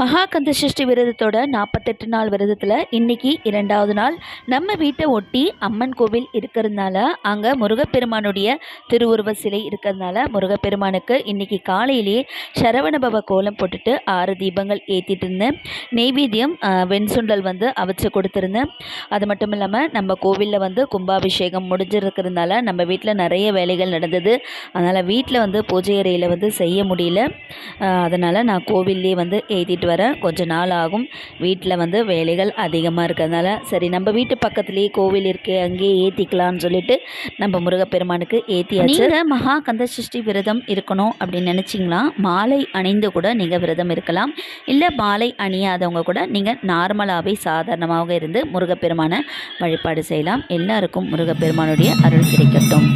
மகாகந்த சஷ்டி விரதத்தோட நாற்பத்தெட்டு நாள் விரதத்தில் இன்னைக்கு இரண்டாவது நாள். நம்ம வீட்டை ஒட்டி அம்மன் கோவில் இருக்கிறதுனால அங்கே முருகப்பெருமானுடைய திருவுருவ சிலை இருக்கிறதுனால முருகப்பெருமானுக்கு இன்னைக்கு காலையிலேயே சரவணபவ கோலம் போட்டுட்டு ஆறு தீபங்கள் ஏற்றிட்டு இருந்தேன். நெய்வேத்தியம் வெண்சுண்டல் வந்து அவிச்சு கொடுத்துருந்தேன். அது மட்டும் இல்லாமல் நம்ம கோவிலில் வந்து கும்பாபிஷேகம் முடிஞ்சிருக்கிறதுனால நம்ம வீட்டில் நிறைய வேலைகள் நடந்தது. அதனால் வீட்டில் வந்து பூஜை அறையில் வந்து செய்ய முடியல. அதனால் நான் கோவில்லே வந்து ஏற்றிட்டு கொஞ்ச நாள் ஆகும். வீட்டில் வந்து வேலைகள் அதிகமாக இருக்கிறதுனால சரி நம்ம வீட்டு பக்கத்துலேயே கோவில் இருக்குது அங்கேயே ஏற்றிக்கலாம்னு சொல்லிட்டு நம்ம முருகப்பெருமானுக்கு ஏற்றியாச்சு நீங்கள் மகா கந்த சஷ்டி விரதம் இருக்கணும் அப்படின்னு நினச்சிங்களா? மாலை அணிந்து கூட நீங்கள் விரதம் இருக்கலாம். இல்லை மாலை அணியாதவங்க கூட நீங்கள் நார்மலாகவே சாதாரணமாக இருந்து முருகப்பெருமானை வழிபாடு செய்யலாம். எல்லாருக்கும் முருகப்பெருமானுடைய அருள் கிடைக்கட்டும்.